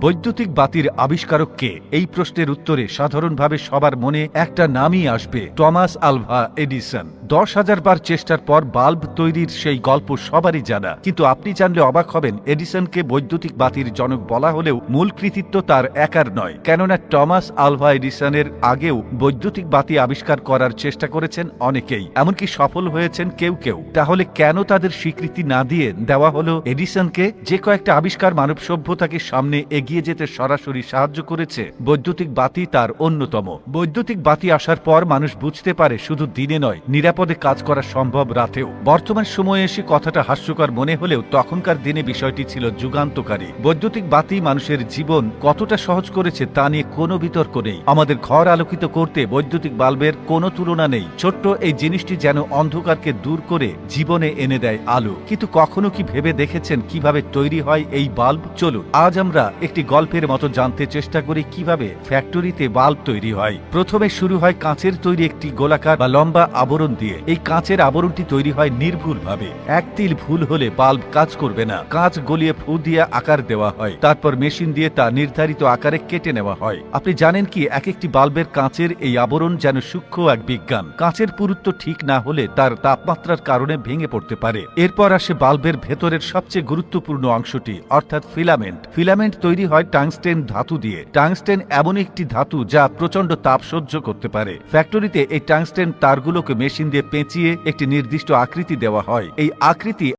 বৈদ্যুতিক বাতির আবিষ্কারককে এই প্রশ্নের উত্তরে সাধারণভাবে সবার মনে একটা নামই আসবে, টমাস আলভা এডিসন। দশ হাজার বার চেষ্টার পর বাল্ব তৈরির সেই গল্প সবারই জানা। কিন্তু আপনি জানলে অবাক হবেন, এডিসনকে বৈদ্যুতিক বাতির জনক বলা হলেও মূল কৃতিত্ব তার একার নয়। কেননা টমাস আলভা এডিসনের আগেও বৈদ্যুতিক বাতি আবিষ্কার করার চেষ্টা করেছেন অনেকেই। এমনকি সফল হয়েছেন কেউ কেউ। তাহলে কেন তাদের স্বীকৃতি না দিয়ে দেওয়া হলো এডিসনকে? যে কয়েকটা আবিষ্কার মানব সভ্যতাকে সামনে এগিয়ে যেতে সরাসরি সাহায্য করেছে। বৈদ্যুতিক বাতি তার অন্যতম। বৈদ্যুতিক বাতি আসার পর মানুষ বুঝতে পারে শুধু দিনে নয়, নিরাপদে কাজ করা সম্ভব রাতেও। বর্তমান সময়ে এসে কথাটা হাস্যকর মনে হলেও তখনকার দিনে বিষয়টি ছিল যুগান্তকারী। বৈদ্যুতিক বাতি মানুষের জীবন কতটা সহজ করেছে তা নিয়ে কোনো বিতর্ক নেই। আমাদের ঘর আলোকিত করতে বৈদ্যুতিক বাল্বের কোনো তুলনা নেই। ছোট্ট এই জিনিসটি যেন অন্ধকারকে দূর করে জীবনে এনে দেয় আলো। কিন্তু কখনো কি ভেবে দেখেছেন কীভাবে তৈরি হয় এই বাল্ব? চলুন, আজ আমরা একটি গল্পের মতো জানতে চেষ্টা করি কীভাবে ফ্যাক্টরিতে বাল্ব তৈরি হয়। প্রথমে শুরু হয় কাঁচের তৈরি একটি গোলাকার বা লম্বা আবরণ দিয়ে। এই কাঁচের আবরণটি তৈরি হয় নির্ভুলভাবে। এক তিল ভুল হলে বাল্ব কাজ করবে না। কাঁচ গলিয়ে ফু দিয়ে আকার দেওয়া হয়। তারপর মেশিন দিয়ে তা নির্ধারিত আকারে কেটে নেওয়া হয়। আপনি জানেন কি, এক একটি বাল্বের কাঁচের এই আবরণ যেন সূক্ষ্ম এক বিজ্ঞান। কাঁচের পুরুত্ব ঠিক না হলে তার তাপমাত্রার কারণে ভেঙে পড়তে পারে। এরপর আসে বাল্বের ভেতরের সবচেয়ে গুরুত্বপূর্ণ অংশটি, অর্থাৎ ফিলামেন্ট। ফিলামেন্ট তৈরি হয় টাংস্টেন ধাতু দিয়ে। টাংস্টেন এমন একটি ধাতু যা প্রচণ্ড তাপ সহ্য করতে পারে। ফ্যাক্টরিতে এই টাংস্টেন তারগুলোকে মেশিন দিয়ে পেঁচিয়ে একটি নির্দিষ্ট আকৃতি দেওয়া হয়। এই আকৃতি